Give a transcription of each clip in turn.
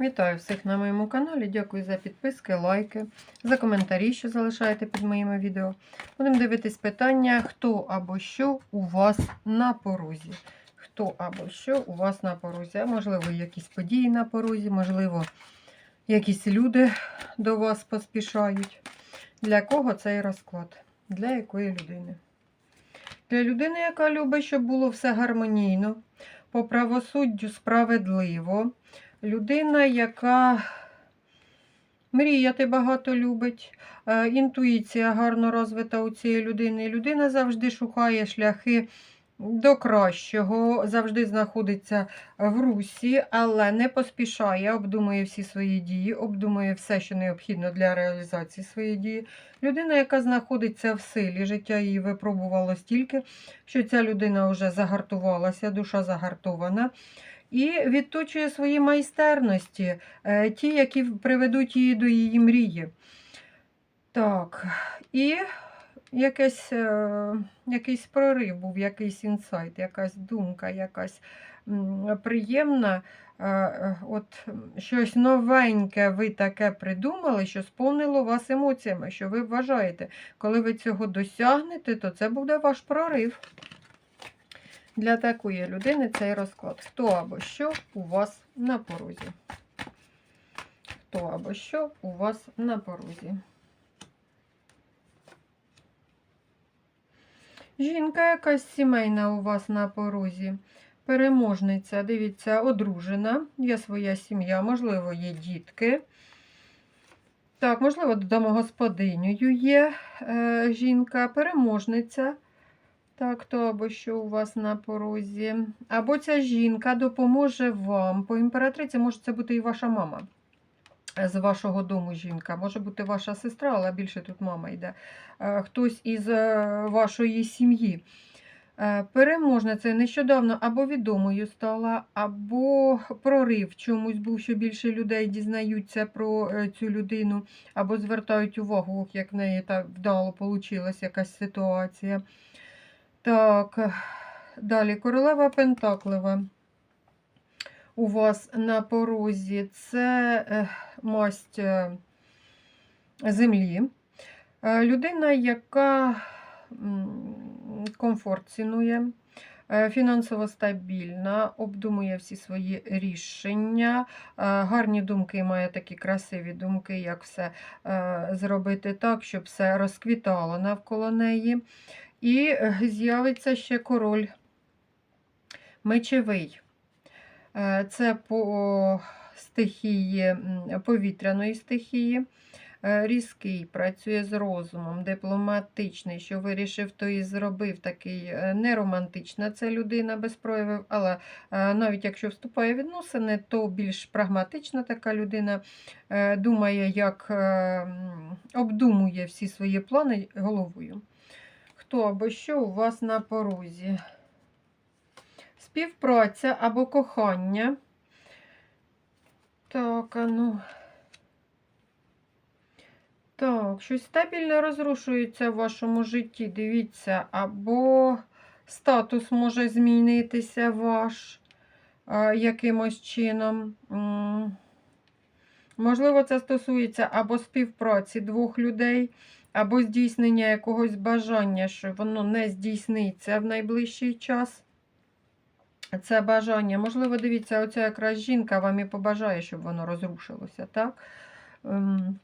Вітаю всіх на моєму каналі. Дякую за підписки, лайки, за коментарі, що залишаєте під моїми відео. Будемо дивитись питання, хто або що у вас на порозі. Хто або що у вас на порозі. А можливо, якісь події на порозі, можливо, якісь люди до вас поспішають. Для кого цей розклад? Для якої людини? Для людини, яка любить, щоб було все гармонійно, по правосуддю справедливо. Людина, яка мріяти багато любить, е, інтуїція гарно розвита у цієї людини. Людина завжди шукає шляхи до кращого, завжди знаходиться в русі, але не поспішає, обдумує всі свої дії, обдумує все, що необхідно для реалізації своєї дії. Людина, яка знаходиться в силі, життя її випробувало стільки, що ця людина вже загартувалася, душа загартована. І відточує свої майстерності, е, ті, які приведуть її до її мрії. Так, і якесь, е, якийсь прорив був, якийсь інсайт, якась думка, якась приємна. е, е, От щось новеньке ви таке придумали, що сповнило вас емоціями, що ви вважаєте, коли ви цього досягнете, то це буде ваш прорив. Для такої людини цей розклад. Хто або що у вас на порозі? Хто або що у вас на порозі? Жінка якась сімейна у вас на порозі. Переможниця, дивіться, одружена, є своя сім'я, можливо, є дітки. Так, можливо, домогосподинею є е, жінка, переможниця. Так, то або що у вас на порозі. Або ця жінка допоможе вам. По імператриці може це бути і ваша мама. З вашого дому жінка. Може бути ваша сестра, але більше тут мама йде. Е, Хтось із е, вашої сім'ї. Е, Переможниця нещодавно або відомою стала, або прорив чомусь був, що більше людей дізнаються про цю людину, або звертають увагу, як в неї так вдало вийшла якась ситуація. Так, далі королева Пентаклева. У вас на порозі це е, масть е, землі. Е, Людина, яка комфорт цінує, фінансово стабільна, обдумує всі свої рішення, гарні думки, має такі красиві думки, як все зробити так, щоб все розквітало навколо неї. І з'явиться ще король мечевий. Е, Це по стихії, повітряної стихії. Е, Різкий, працює з розумом, дипломатичний, що вирішив, то і зробив. Такий е, неромантична це людина без проявів, але навіть якщо вступає в відносини, то більш прагматична така людина думає, як обдумує всі свої плани головою. Хто або що у вас на порозі? Співпраця або кохання. Так, а ну. Так, щось стабільно розрушується в вашому житті. Дивіться, або статус може змінитися ваш а, якимось чином. М, Можливо, це стосується або співпраці двох людей, або здійснення якогось бажання, що воно не здійсниться в найближчий час. Це бажання. Можливо, дивіться, оця якраз жінка вам і побажає, щоб воно розрушилося, так? Ем,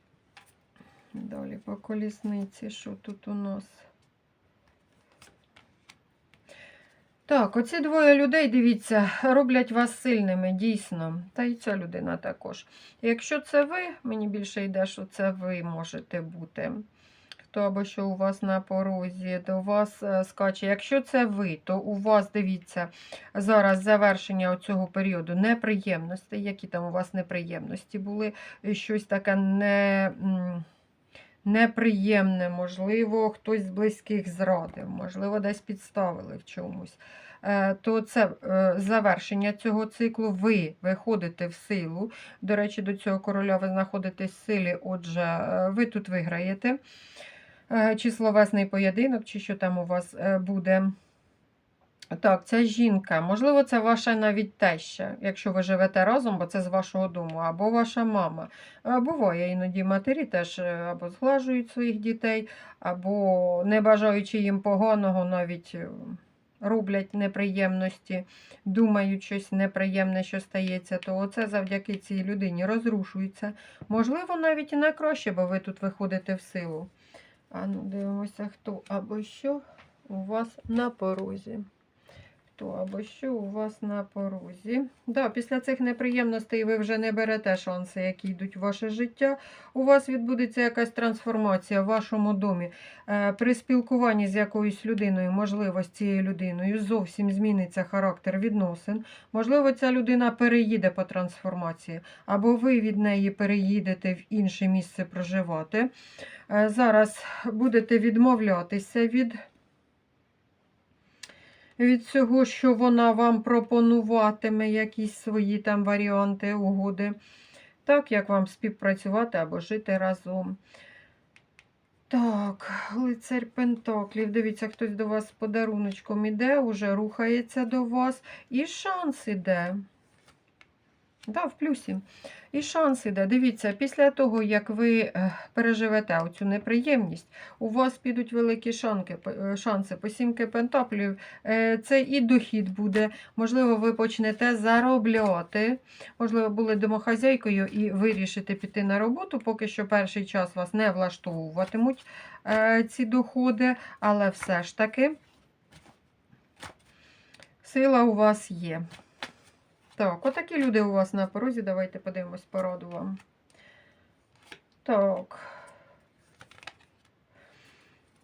Далі по колісниці, що тут у нас? Так, оці двоє людей, дивіться, роблять вас сильними, дійсно. Та й ця людина також. Якщо це ви, мені більше йде, що це ви можете бути. Хто або що у вас на порозі, до вас е, скаче. Якщо це ви, то у вас, дивіться, зараз завершення цього періоду неприємностей. Які там у вас неприємності були? Щось таке не. неприємне, можливо, хтось з близьких зрадив, можливо, десь підставили в чомусь. Е, То це е, завершення цього циклу. Ви виходите в силу. До речі, до цього короля ви знаходитесь в силі, отже, ви тут виграєте. Е, Чи словесний поєдинок, чи що там у вас е, буде. Так, це жінка. Можливо, це ваша навіть теща, якщо ви живете разом, бо це з вашого дому, або ваша мама. Буває іноді матері теж е, або зглажують своїх дітей, або не бажаючи їм поганого, навіть е, роблять неприємності, думають щось неприємне, що стається, то оце завдяки цій людині розрушується. Можливо, навіть і на краще, бо ви тут виходите в силу. А ну, дивимося, хто або що у вас на порозі. Хто або що у вас на порозі. Да, після цих неприємностей ви вже не берете шанси, які йдуть в ваше життя. У вас відбудеться якась трансформація в вашому домі. Е, при спілкуванні з якоюсь людиною, можливо, з цією людиною, зовсім зміниться характер відносин. Можливо, ця людина переїде по трансформації, або ви від неї переїдете в інше місце проживати. Е, зараз будете відмовлятися від від цього, що вона вам пропонуватиме, якісь свої там варіанти угоди. Так, як вам співпрацювати або жити разом. Так, лицарь Пентаклів. Дивіться, хтось до вас з подаруночком іде, уже рухається до вас. І шанс іде. Да, в плюсі. І шанс іде. Дивіться, після того, як ви е, переживете оцю неприємність, у вас підуть великі шанки, е, шанси по сімки пентаклів. Е, Це і дохід буде. Можливо, ви почнете заробляти. Можливо, були домохазяйкою і вирішите піти на роботу. Поки що перший час вас не влаштовуватимуть ці доходи, але все ж таки сила у вас є. Так, отакі люди у вас на порозі. Давайте подивимось пораду вам. Так.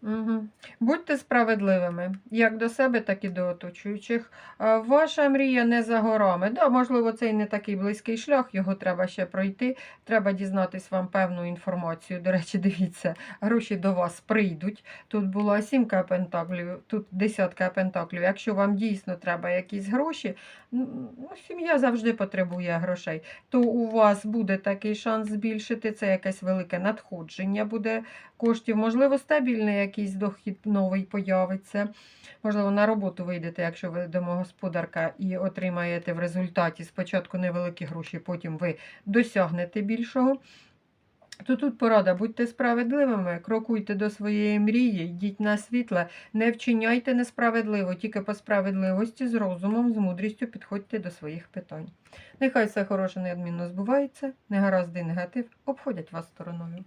Угу. Будьте справедливими, як до себе, так і до оточуючих. Ваша мрія не за горами. Да, можливо, це і не такий близький шлях, його треба ще пройти. Треба дізнатись вам певну інформацію. До речі, дивіться, гроші до вас прийдуть. Тут була сімка пентаклів, тут десятка пентаклів. Якщо вам дійсно треба якісь гроші, ну, сім'я завжди потребує грошей, то у вас буде такий шанс збільшити. Це якесь велике надходження буде коштів. Можливо, стабільний якийсь дохід новий появиться. Можливо, на роботу вийдете, якщо ви домогосподарка, і отримаєте в результаті спочатку невеликі гроші, потім ви досягнете більшого. То тут порада, будьте справедливими, крокуйте до своєї мрії, йдіть на світле, не вчиняйте несправедливо, тільки по справедливості, з розумом, з мудрістю підходьте до своїх питань. Нехай все хороше неодмінно збувається, негаразди негатив обходять вас стороною.